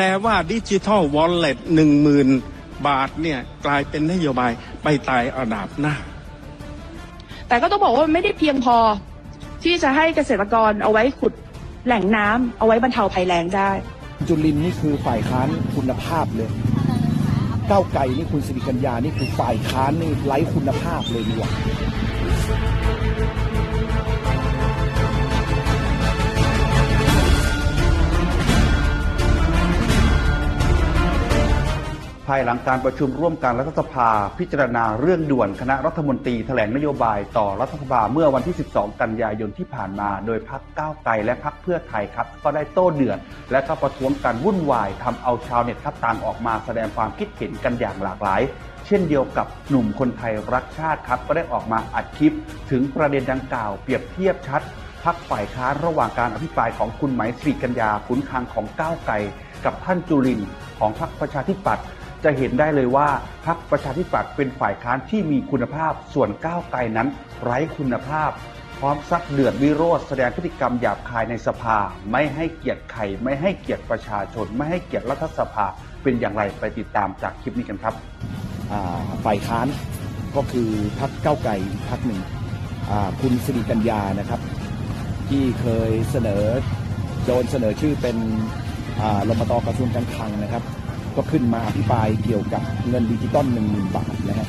ลว่าดิจิทัลวอลเล็ตหนึ่งหมื่นบาทเนี่ยกลายเป็นนโยบายไปตายอาดาบหน้า แต่ก็ต้องบอกว่ามันไม่ได้เพียงพอ ที่จะให้เกษตรกรเอาไว้ขุดแหล่งน้ำเอาไว้บรรเทาภัยแล้งได้ จุลินนี่คือฝ่ายค้านคุณภาพเลยก้าวไกลนี่คุณสิริกัญญานี่คือฝ่ายค้านนี่ไร้คุณภาพเลยนี่หว่า ภายหลังการประชุมร่วมกันรัฐสภา พิจารณาเรื่องด่วนคณะรัฐมนตรีแถลงนโยบายต่อรัฐสภาเมื่อวันที่ 12 กันยายนที่ผ่านมา โดยพักก้าวไกลและพักเพื่อไทยครับ ก็ได้โต้เดือดและก็ประท้วงกันวุ่นวายทำเอาชาวเน็ตครับต่างออกมาแสดงความคิดเห็นกันอย่างหลากหลาย เช่นเดียวกับหนุ่มคนไทยรักชาติครับ ก็ได้ออกมาอัดคลิป ถึงประเด็นดังกล่าวเปรียบเทียบชัดพักฝ่ายค้านระหว่างการอภิปรายของคุณไหมสิริกัญญาขุนคลังของก้าวไกลกับท่านจุรินของพรรคประชาธิปัตย์ จะเห็นได้เลยว่าพรรคประชาธิปัตย์เป็นฝ่ายค้านที่มีคุณภาพ ส่วนก้าวไกลนั้น ไร้คุณภาพ พร้อมซักเดือดวิโรธแสดงพฤติกรรมหยาบคายในสภา ไม่ให้เกียรติใครไม่ให้เกียรติประชาชน ไม่ให้เกียรติรัฐสภาเป็นอย่างไรไปติดตามจากคลิปนี้กันครับฝ่ายค้านก็คือพักก้าวไกลอีกพักหนึ่งคุณสิริกัญญานะครับ ที่เคยเสนอโดนเสนอชื่อเป็นรมตกระทรวงการคลังนะครับ ก็ขึ้นมาอภิปรายเกี่ยวกับเงินดิจิตอลหนึ่งหมื่นบาทนะฮะ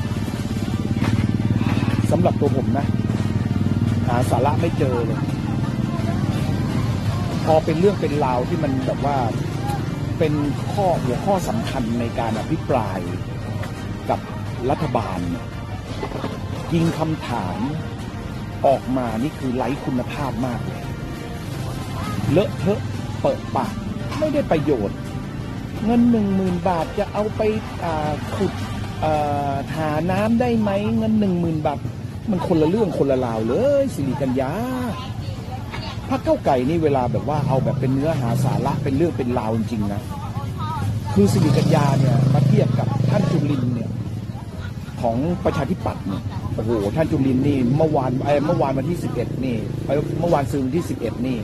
สำหรับตัวผมนะหาสาระไม่เจอเลย พอเป็นเรื่องเป็นราวที่มันแบบว่าเป็นข้อหัวข้อสำคัญในการอภิปรายกับรัฐบาลยยิงคำถามออกมานี่คือไร้คุณภาพมากเลย เลอะเทอะเปิดปาก ไม่ได้ประโยชน์ เงินหนึ่งหมื่นบาทจะเอาไปขุดอ่าหาน้ำได้ไหมเงินหนึ่งหมื่นบาท มันคนละเรื่องคนละราวเลยสิริกัญญาพรรคเก้าวไก่นี่เวลาแบบว่าเอาแบบเป็นเนื้อหาสาระเป็นเรื่องเป็นราวจริงๆนะ คือสิริกัญญาเนี่ยมาเทียบกับท่านจุลินเนี่ยของประชาธิปัตย์เนี่ยโอ้โหท่านจุลินนี่เมื่อวานเอ้เมื่อวานวันที่ 11 นี่เอ้เมื่อวานซื้อวันที่ 11 นี่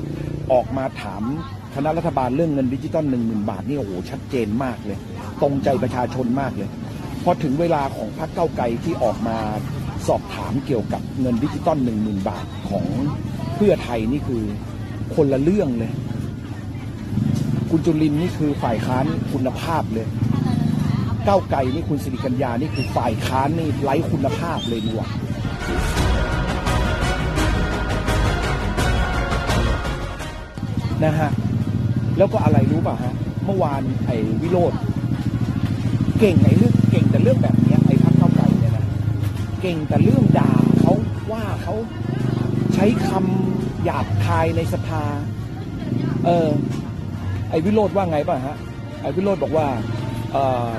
ออกมาถาม คณะรัฐบาลเรื่องเงินดิจิตอลหนึ่งหมื่นบาทนี่โอ้โหชัดเจนมากเลย ตรงใจประชาชนมากเลยพอถึงเวลาของพรรคเก้าไกลที่ออกมาสอบถามเกี่ยวกับเงินดิจิตอลหนึ่งหมื่นบาทของเพื่อไทยนี่คือคนละเรื่องเลย คุณจุลินนี่คือฝ่ายค้านคุณภาพเลย เก้าไกลนี่คุณสิริกัญญานี่คือฝ่ายค้านนี่ไร้คุณภาพเลยดีกว่านะฮะ แล้วก็อะไรรู้ป่ะฮะ เมื่อวานไอ้วิโรธเก่งไอ้เรื่องเก่งแต่เรื่องแบบนี้ไอ้พักเก้าวไกลเนี่ยนะเก่งแต่เรื่องด่าเขาว่าเขาใช้คำหยาบคายในสภา เออไอ้วิโรธว่าไงป่ะฮะไอ้วิโรธบอกว่าเออ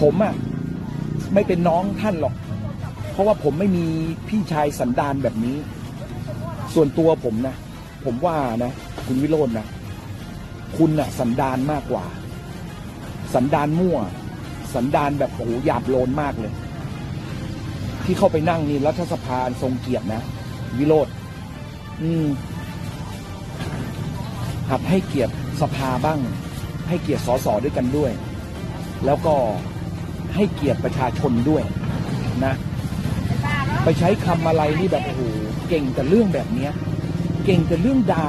ผมอะไม่เป็นน้องท่านหรอก เพราะว่าผมไม่มีพี่ชายสันดานแบบนี้ ส่วนตัวผมนะ ผมว่านะ คุณวิโรจน์นะ คุณน่ะ สันดานมากกว่า สันดานมั่ว สันดานแบบโอ้โหหยาบโลนมากเลย ที่เข้าไปนั่งนี่รัฐสภาทรงเกียรตินะ วิโรธอืมหัดให้เกียรติสภาบ้าง ให้เกียรติสสด้วยกันด้วย แล้วก็ให้เกียรติประชาชนด้วยนะ ไปใช้คำอะไรนี่แบบโอ้โหเก่งแต่เรื่องแบบเนี้ย เก่งแต่เรื่องด่า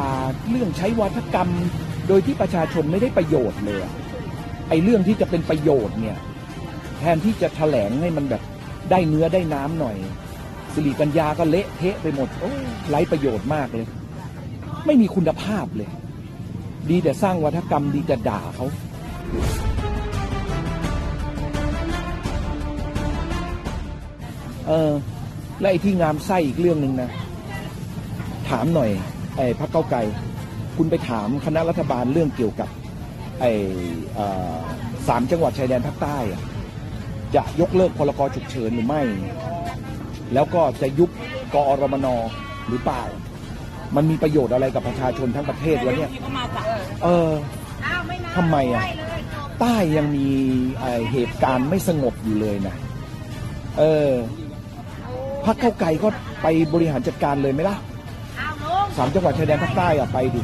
เรื่องใช้วาทกรรม โดยที่ประชาชนไม่ได้ประโยชน์เลยไอ้เรื่องที่จะเป็นประโยชน์เนี่ยแทนที่จะแถลงให้มันแบบได้เนื้อได้น้ำหน่อย สิริกัญญาก็เละเทะไปหมดโอ้ไร้ประโยชน์มากเลย ไม่มีคุณภาพเลย ดีแต่สร้างวัฒกรรมดีแต่ด่าเขาเออและไอ้ที่งามไส้อีกเรื่องหนึ่งนะ ถามหน่อยไอ้พักเก้าไกลคุณไปถามคณะรัฐบาลเรื่องเกี่ยวกับไอ้สามจังหวัดชายแดนภาคใต้จะยกเลิกพรกรฉุกเฉินหรือไม่ แล้วก็จะยุบกอรมนหรือเปล่า มันมีประโยชน์อะไรกับประชาชนทั้งประเทศวะเนี่ยเออทำไมอะใต้ยังมีไอ้เหตุการณ์ไม่สงบอยู่เลยนะเออพักเข้าไกลก็ไปบริหารจัดการเลยไหมล่ะ สามจังหวัดชายแดนภาคใต้อะไปดิ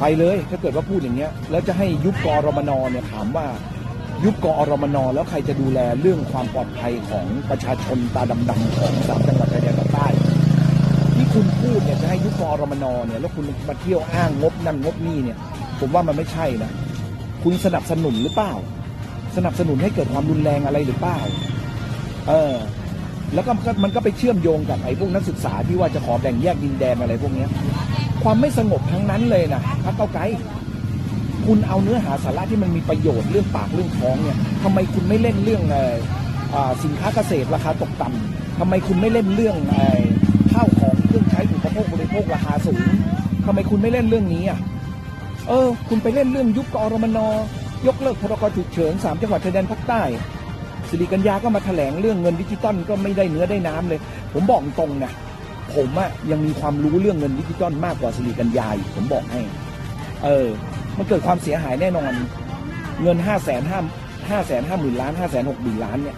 ไปเลยถ้าเกิดว่าพูดอย่างเงี้ย แล้วจะให้ยุบกอรมนเนี่ยถามว่า ยุบกอรมนแล้วใครจะดูแลเรื่องความปลอดภัยของประชาชนตาดำๆของสามจังหวัดชายแดนภาคใต้ที่คุณพูดเนี่ยจะให้ยุบกอรมนเนี่ยแล้วคุณมาเที่ยวอ้างงบนั่นงบนี่เนี่ย ผมว่ามันไม่ใช่นะคุณสนับสนุนหรือเปล่า สนับสนุนให้เกิดความรุนแรงอะไรหรือเปล่า เออ แล้วก็มันก็ไปเชื่อมโยงกับไอ้พวกนักศึกษาที่ว่าจะขอแบ่งแยกดินแดนอะไรพวกเนี้ยความไม่สงบทั้งนั้นเลยนะพรรคเก้าไกลคุณเอาเนื้อหาสาระที่มันมีประโยชน์เรื่องปากเรื่องท้องเนี่ยทำไมคุณไม่เล่นเรื่องอสินค้าเกษตรราคาตกต่ำทำไมคุณไม่เล่นเรื่องเอ่อข้าวของเครื่องใช้อุปโภคบริโภคราคาสูงทำไมคุณไม่เล่นเรื่องนี้อะเออ คุณไปเล่นเรื่องยุบกอรมนยกเลิกพรกฉุกเฉินสามจังหวัดชายแดนภาคใต้ สิริกัญญาก็มาแถลงเรื่องเงินดิจิตอลก็ไม่ได้เนื้อได้น้ำเลย ผมบอกตรงนะผมอะยังมีความรู้เรื่องเงินดิจิตอลมากกว่าสิริกัญญาอีกผมบอกให้ เออ มันเกิดความเสียหายแน่นอน เงินห้าแสนห้าห้าแสนห้าหมื่นล้านห้าแสนหกหมื่นล้านเนี่ย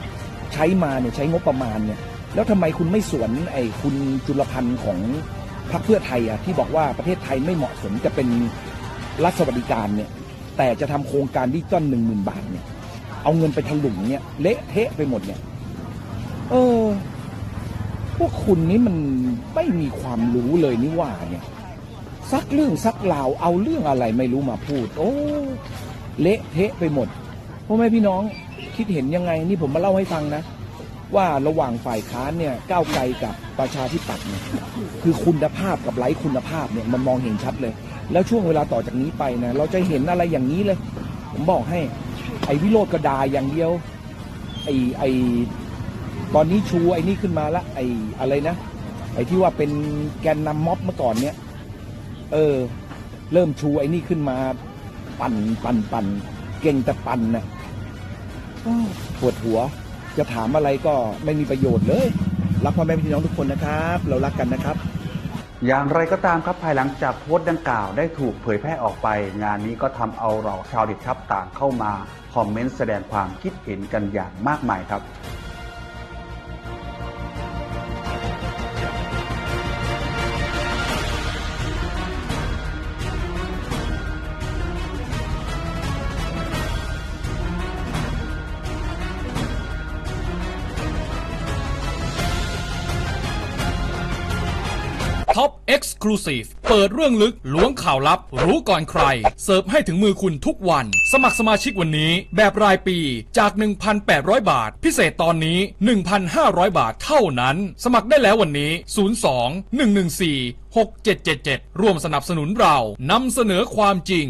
ใช้มาเนี่ยใช้งบประมาณเนี่ย แล้วทำไมคุณไม่สวนไอ้คุณจุลพันธ์ของพรรคเพื่อไทยอะที่บอกว่าประเทศไทยไม่เหมาะสมจะเป็นรัฐสวัสดิการเนี่ยแต่จะทำโครงการดิจิตอลหนึ่งหมื่นบาทเนี่ย เอาเงินไปถลุงเนี่ยเละเทะไปหมดเนี่ย เออ พวกคุณนี่มันไม่มีความรู้เลยนี่ว่าเนี่ยซักเรื่องซักราวเอาเรื่องอะไรไม่รู้มาพูด โอ้เละเทะไปหมดพ่อแม่พี่น้องคิดเห็นยังไง นี่ผมมาเล่าให้ฟังนะ ว่าระหว่างฝ่ายค้านเนี่ยก้าวไกลกับประชาธิปัตย์เนี่ยคือคุณภาพกับไร้คุณภาพเนี่ยมันมองเห็นชัดเลย แล้วช่วงเวลาต่อจากนี้ไปนะเราจะเห็นอะไรอย่างนี้เลย ผมบอกให้ ไอ้วิโรธกระดาอย่างเดียว ไอ้ไอ้ตอนนี้ชูไอ้นี่ขึ้นมาละไอ้อะไรนะ ไอ้ที่ว่าเป็นแกนนำม็อบเมื่อก่อนเนี่ย เออ เริ่มชูไอ้นี่ขึ้นมา ปั่นปั่นปั่นเก่งแต่ปั่นนะปวดหัว จะถามอะไรก็ไม่มีประโยชน์เลย รักพ่อแม่พี่น้องทุกคนนะครับ เรารักกันนะครับ อย่างไรก็ตามครับภายหลังจากโพสต์ดังกล่าวได้ถูกเผยแพร่ออกไป งานนี้ก็ทำเอาเราชาวเด็ดครับต่างเข้ามา คอมเมนต์แสดงความคิดเห็นกันอย่างมากมายครับ Exclusive เปิดเรื่องลึกล้วงข่าวลับ รู้ก่อนใคร เสิร์ฟให้ถึงมือคุณทุกวัน สมัครสมาชิกวันนี้ แบบรายปีจาก 1,800 บาท พิเศษตอนนี้ 1,500 บาทเท่านั้น สมัครได้แล้ววันนี้ 02 114 6777 ร่วมสนับสนุนเรานำเสนอความจริง